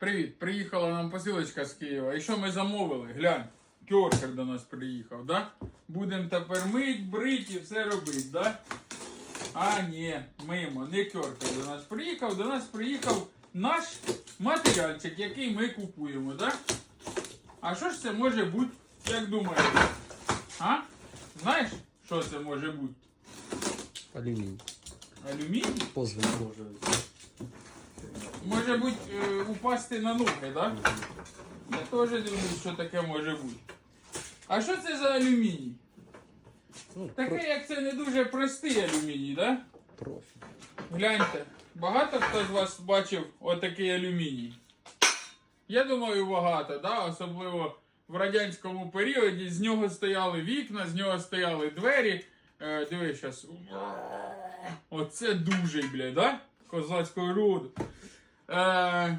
Привіт, приїхала нам посилочка з Києва. І що ми замовили? Глянь, кьоркер до нас приїхав, да? Будемо тепер мить, брить і все робити, да? А, ні, мимо, не кьоркер до нас приїхав, до нас приїхав наш матеріальчик, який ми купуємо, да? А що ж це може бути, як думаєш? А? Знаєш, що це може бути? Алюміній. Алюміній? Позволь може. Може бути е, упасти на ноги, да? Я теж дивлюсь, що таке може бути. А що це за алюміній? Ну, Таке, як це не дуже простий алюміній, да? профіль. Гляньте, багато хто з вас бачив отакий алюміній? Я думаю, багато, да? особливо в радянському періоді. З нього стояли вікна, з нього стояли двері. Е, диви зараз. Оце дуже, бля, да? Козацького роду. Е,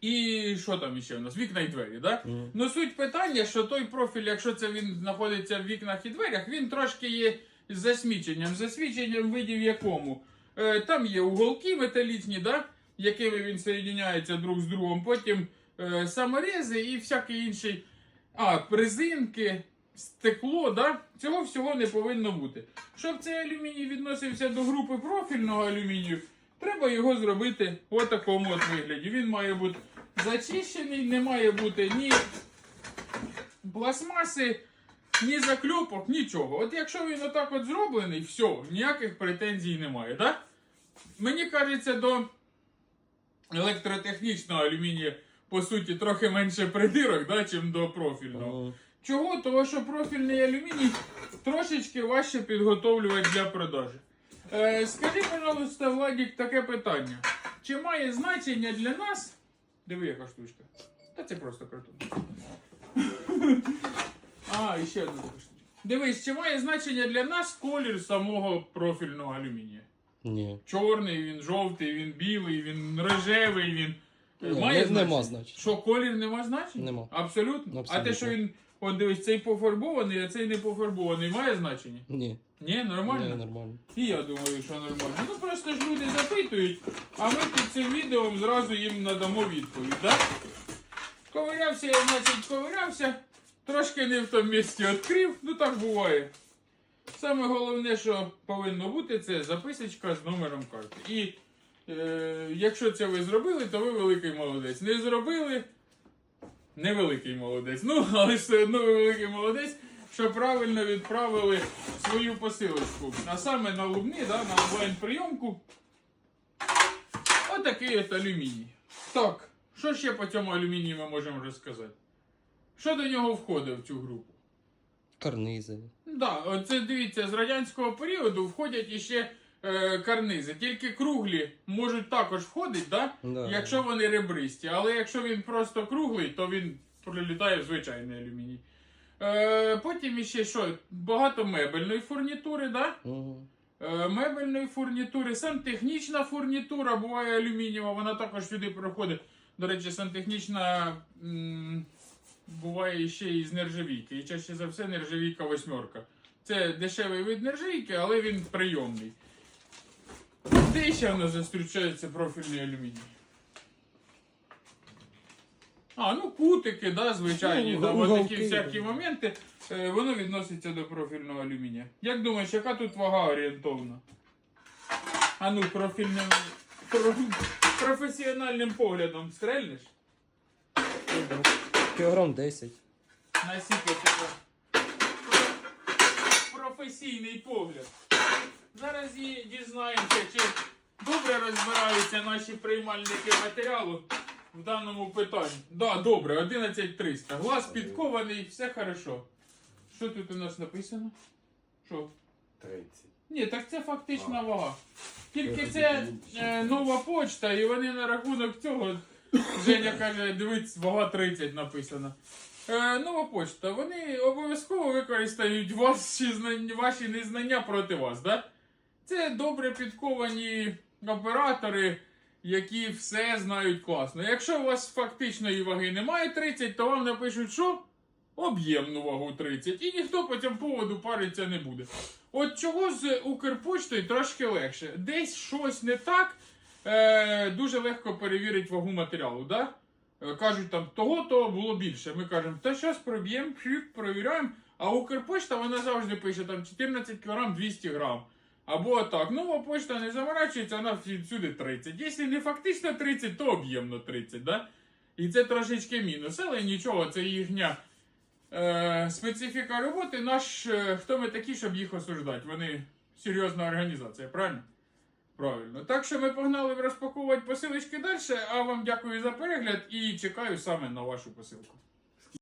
і що там ще у нас? Вікна і двері, да? Мгм. Ну, суть питання, що той профіль, якщо це він знаходиться в вікнах і дверях, він трошки є з засміченням. Засміченням видів якому? Е, там є уголки металічні, да? якими він соєдиняється друг з другом. Потім е, саморези і всякий інший. А, призинки, стекло, да? цього всього не повинно бути. Щоб цей алюміній відносився до групи профільного алюмінію, треба його зробити в такому от вигляді. Він має бути зачищений, не має бути ні пластмаси, ні закльопок, нічого. От якщо він отак от зроблений, все, ніяких претензій немає. Да? Мені кажеться, до електротехнічного алюмінія, по суті, трохи менше придирок, да, чим до профільного. Чого? Того, що профільний алюміній трошечки важче підготовлювати для продажі. Е, скажи, пожалуйста, Владік, таке питання. Чи має значення для нас. Диви, яка штучка. Та це просто картон. А, і ще одна така штучка. Дивись, чи має значення для нас колір самого профільного алюмінія? Ні. Чорний, він жовтий, він білий, він рожевий, він. Ні, має не- значення? нема значення. Що колір нема значення? Нема. Абсолютно. А те, що він, от дивись, цей пофарбований, а цей не пофарбований, має значення? Ні. Ні, нормально? Ні, нормально. І я думаю, що нормально. Ну просто ж люди запитують, а ми під цим відео зразу їм надамо відповідь, так? Ковирявся я, значить, ковирявся, трошки не в тому місці відкрив, ну так буває. Саме головне, що повинно бути, це записочка з номером карти. І е, якщо це ви зробили, то ви великий молодець. Не зробили, невеликий молодець. Ну, але все одно ви великий молодець, що правильно відправили свою посилочку. А саме на Лубни, да, на онлайн-прийомку. Отакий от алюміній. Так, що ще по цьому алюмінію ми можемо розказати? Що до нього входить в цю групу? Карнизи. Да, оце дивіться, з радянського періоду входять іще е, карнизи. Тільки круглі можуть також входити, да? Да. якщо вони ребристі. Але якщо він просто круглий, то він прилітає в звичайний алюміній. Е, потім іще що? Багато мебельної фурнітури, да? Е, мебельної фурнітури, сантехнічна фурнітура буває алюмінієва, вона також сюди проходить. До речі, сантехнічна м, буває ще і з нержавійки. І чаще за все нержавійка восьмерка. Це дешевий вид нержавійки, але він прийомний. Де ще в нас зустрічається профільний алюміній? А, ну кутики, да, звичайні, Ну, да, уголки, такі всякі моменти. Е, Воно відноситься до профільного алюмінія. Як думаєш, яка тут вага орієнтовна? А ну, профільним про- професіональним поглядом стрельнеш? Кілограм 10. Насіки тебе. Професійний погляд. Зараз і дізнаємося, чи добре розбираються наші приймальники матеріалу в даному питанні. Да, добре, 11300. Глаз підкований, все хорошо. Що тут у нас написано? Що? 30. Ні, так це фактична А. вага. Тільки це е, нова почта, і вони на рахунок цього. Женя каже, дивіться, вага 30 написано. Е, нова почта, вони обов'язково використають ваші, ваші незнання проти вас, да? Це добре підковані оператори, які все знають класно. Якщо у вас фактичної ваги немає 30, то вам напишуть, що? Об'ємну вагу 30. І ніхто по цьому поводу париться не буде. От чого з Укрпоштою трошки легше. Десь щось не так, е, дуже легко перевірити вагу матеріалу. Да? Е, Кажуть, там того-то було більше. Ми кажемо, та щось проб'ємо, провіряємо. А Укрпочта вона завжди пише там 14 кг 200 грам. Або так. Нова почта не заморачується, вона всюди 30. Якщо не фактично 30, то об'ємно 30. Да? І це трошечки мінус. Але нічого, це їхня е, специфіка роботи. Наш, е, хто ми такі, щоб їх осуждати? Вони серйозна організація, правильно? Правильно. Так що ми погнали розпаковувати посилочки далі. А вам дякую за перегляд і чекаю саме на вашу посилку.